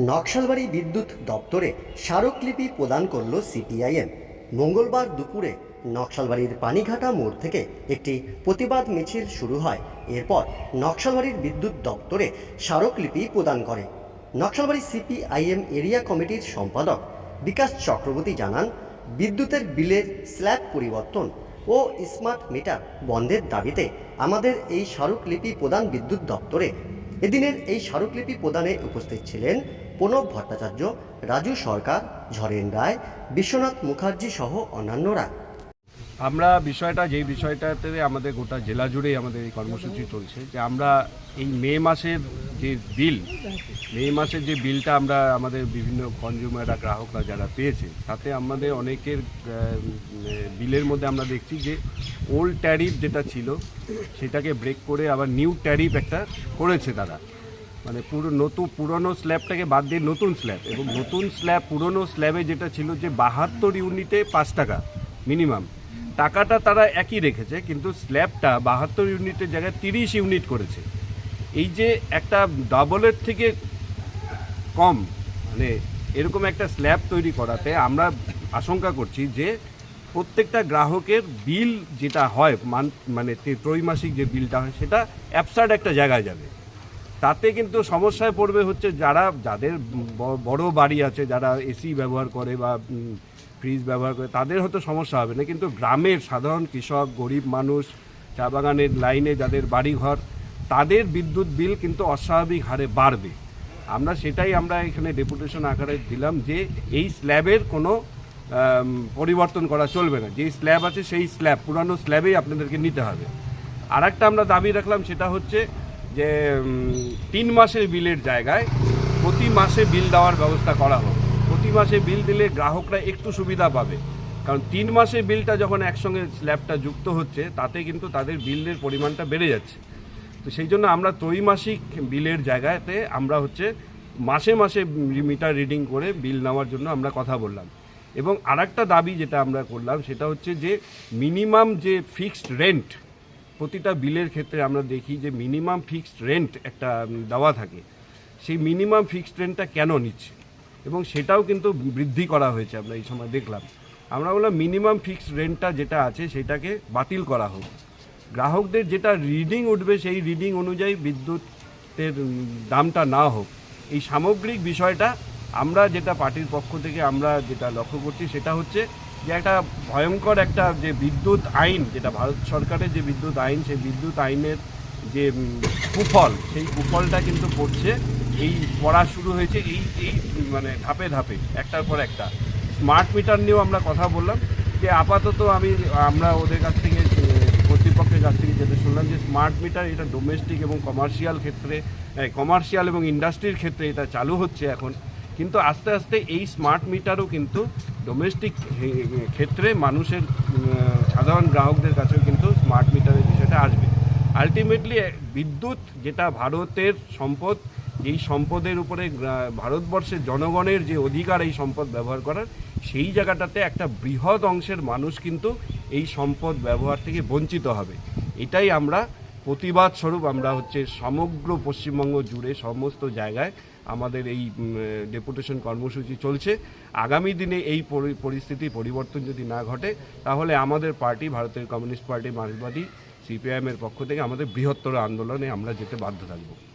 নকশালবাড়ি বিদ্যুৎ দপ্তরে স্মারকলিপি প্রদান করল সিপিআইএম। মঙ্গলবার দুপুরে নকশালবাড়ির পানিঘাটা মোড় থেকে একটি প্রতিবাদ মিছিল শুরু হয়। এরপর নকশালবাড়ির বিদ্যুৎ দপ্তরে স্মারকলিপি প্রদান করে। নকশালবাড়ি সিপিআইএম এরিয়া কমিটির সম্পাদক বিকাশ চক্রবর্তী জানান, বিদ্যুতের বিলের স্ল্যাব পরিবর্তন ও স্মার্ট মিটার বন্ধের দাবিতে আমাদের এই স্মারকলিপি প্রদান বিদ্যুৎ দপ্তরে এদিনের এই স্মারকলিপি প্রদানে উপস্থিত ছিলেন প্রণব ভট্টাচার্য, রাজু সরকার, ঝরেন রায়, বিশ্বনাথ মুখার্জি সহ অন্যান্যরা। আমরা বিষয়টা, যেই বিষয়টাতে আমাদের গোটা জেলা জুড়েই আমাদের এই কর্মসূচি চলছে, যে আমরা এই মে মাসের যে বিল, মে মাসের যে বিলটা আমরা আমাদের বিভিন্ন কনজিউমাররা, গ্রাহকরা যারা পেয়েছে, তাতে আমাদের অনেকের বিলের মধ্যে আমরা দেখছি যে ওল্ড ট্যারিফ যেটা ছিল, সেটাকে ব্রেক করে আবার নিউ ট্যারিফ একটা করেছে তারা। মানে পুরো নতুন পুরনো স্ল্যাবটাকে বাদ দিয়ে নতুন স্ল্যাব, এবং নতুন স্ল্যাব, পুরনো স্ল্যাবে যেটা ছিল যে বাহাত্তর ইউনিটে পাঁচ টাকা মিনিমাম। টাকাটা তারা একই রেখেছে, কিন্তু স্ল্যাবটা বাহাত্তর ইউনিটের জায়গায় তিরিশ ইউনিট করেছে। এই যে একটা ডাবলের থেকে কম মানে এরকম একটা স্ল্যাব তৈরি করাতে আমরা আশঙ্কা করছি যে প্রত্যেকটা গ্রাহকের বিল যেটা হয়, মান মানে ত্রৈমাসিক যে বিলটা হয়, সেটা অ্যাবসার্ড একটা জায়গায় যাবে। তাতে কিন্তু সমস্যায় পড়বে হচ্ছে যারা, যাদের বড় বাড়ি আছে, যারা এসি ব্যবহার করে বা ফ্রিজ ব্যবহার করে, তাদের হয়তো সমস্যা হবে না। কিন্তু গ্রামের সাধারণ কৃষক, গরিব মানুষ, চা বাগানের লাইনে যাদের বাড়িঘর, তাদের বিদ্যুৎ বিল কিন্তু অস্বাভাবিক হারে বাড়বে। আমরা সেটাই আমরা এখানে ডেপুটেশন আকারে দিলাম যে এই স্ল্যাবের কোনো পরিবর্তন করা চলবে না। যেই স্ল্যাব আছে সেই স্ল্যাব পুরানো স্ল্যাবেই আপনাদেরকে নিতে হবে। আর একটা আমরা দাবি রাখলাম সেটা হচ্ছে যে তিন মাসের বিলের জায়গায় প্রতি মাসে বিল দেওয়ার ব্যবস্থা করা হোক। প্রতি মাসে বিল দিলে গ্রাহকরা একটু সুবিধা পাবে। কারণ তিন মাসে বিলটা যখন একসঙ্গে স্ল্যাবটা যুক্ত হচ্ছে, তাতে কিন্তু তাদের বিলের পরিমাণটা বেড়ে যাচ্ছে। তো সেই জন্য আমরা ত্রৈমাসিক বিলের জায়গাতে আমরা হচ্ছে মাসে মাসে মিটার রিডিং করে বিল নেওয়ার জন্য আমরা কথা বললাম। এবং আরেকটা দাবি যেটা আমরা করলাম, সেটা হচ্ছে যে মিনিমাম যে ফিক্সড রেন্ট, প্রতিটা বিলের ক্ষেত্রে আমরা দেখি যে মিনিমাম ফিক্সড রেন্ট একটা দেওয়া থাকে। সেই মিনিমাম ফিক্সড রেন্টটা কেন নিচ্ছে? এবং সেটাও কিন্তু বৃদ্ধি করা হয়েছে, আমরা এই সময় দেখলাম। আমরা বললাম মিনিমাম ফিক্সড রেন্টটা যেটা আছে সেটাকে বাতিল করা হোক। গ্রাহকদের যেটা রিডিং উঠবে সেই রিডিং অনুযায়ী বিদ্যুতের দামটা না হোক, এই সামগ্রিক বিষয়টা আমরা যেটা পার্টির পক্ষ থেকে আমরা যেটা লক্ষ্য করছি সেটা হচ্ছে যে একটা ভয়ঙ্কর একটা যে বিদ্যুৎ আইন, যেটা ভারত সরকারের যে বিদ্যুৎ আইন, সেই বিদ্যুৎ আইনের যে কুফল, সেই কুফলটা কিন্তু পড়ছে। এই পড়া শুরু হয়েছে এই এই মানে ধাপে ধাপে, একটার পর একটা। স্মার্ট মিটার নিয়েও আমরা কথা বললাম যে আপাতত আমি, আমরা ওদের কাছ থেকে কর্তৃপক্ষের কাছ থেকে যেটা শুনলাম যে স্মার্ট মিটার এটা ডোমেস্টিক এবং কমার্শিয়াল ক্ষেত্রে কমার্শিয়াল এবং ইন্ডাস্ট্রির ক্ষেত্রে এটা চালু হচ্ছে এখন। কিন্তু আস্তে আস্তে এই স্মার্ট মিটারও কিন্তু ডোমেস্টিক ক্ষেত্রে মানুষের সাধারণ গ্রাহকদের কাছেও কিন্তু স্মার্ট মিটারের বিষয়টা আসবে। আলটিমেটলি, বিদ্যুৎ যেটা ভারতের সম্পদ এই সম্পদের উপরে ভারতবর্ষের জনগণের যে অধিকার এই সম্পদ ব্যবহার করার, সেই জায়গাটাতে একটা বৃহৎ অংশের মানুষ কিন্তু এই সম্পদ ব্যবহার থেকে বঞ্চিত হবে। এটাই আমরা প্রতিবাদ স্বরূপ আমরা হচ্ছে সমগ্র পশ্চিমবঙ্গ জুড়ে সমস্ত জায়গায় আমাদের এই ডেপুটেশন কর্মসূচি চলছে। আগামী দিনে এই পরি- পরিস্থিতি পরিবর্তন যদি না ঘটে, তাহলে আমাদের পার্টি ভারতের কমিউনিস্ট পার্টি, মার্ক্সবাদী, সিপিআইএমের পক্ষ থেকে আমাদের বৃহত্তর আন্দোলনে আমরা যেতে বাধ্য থাকব।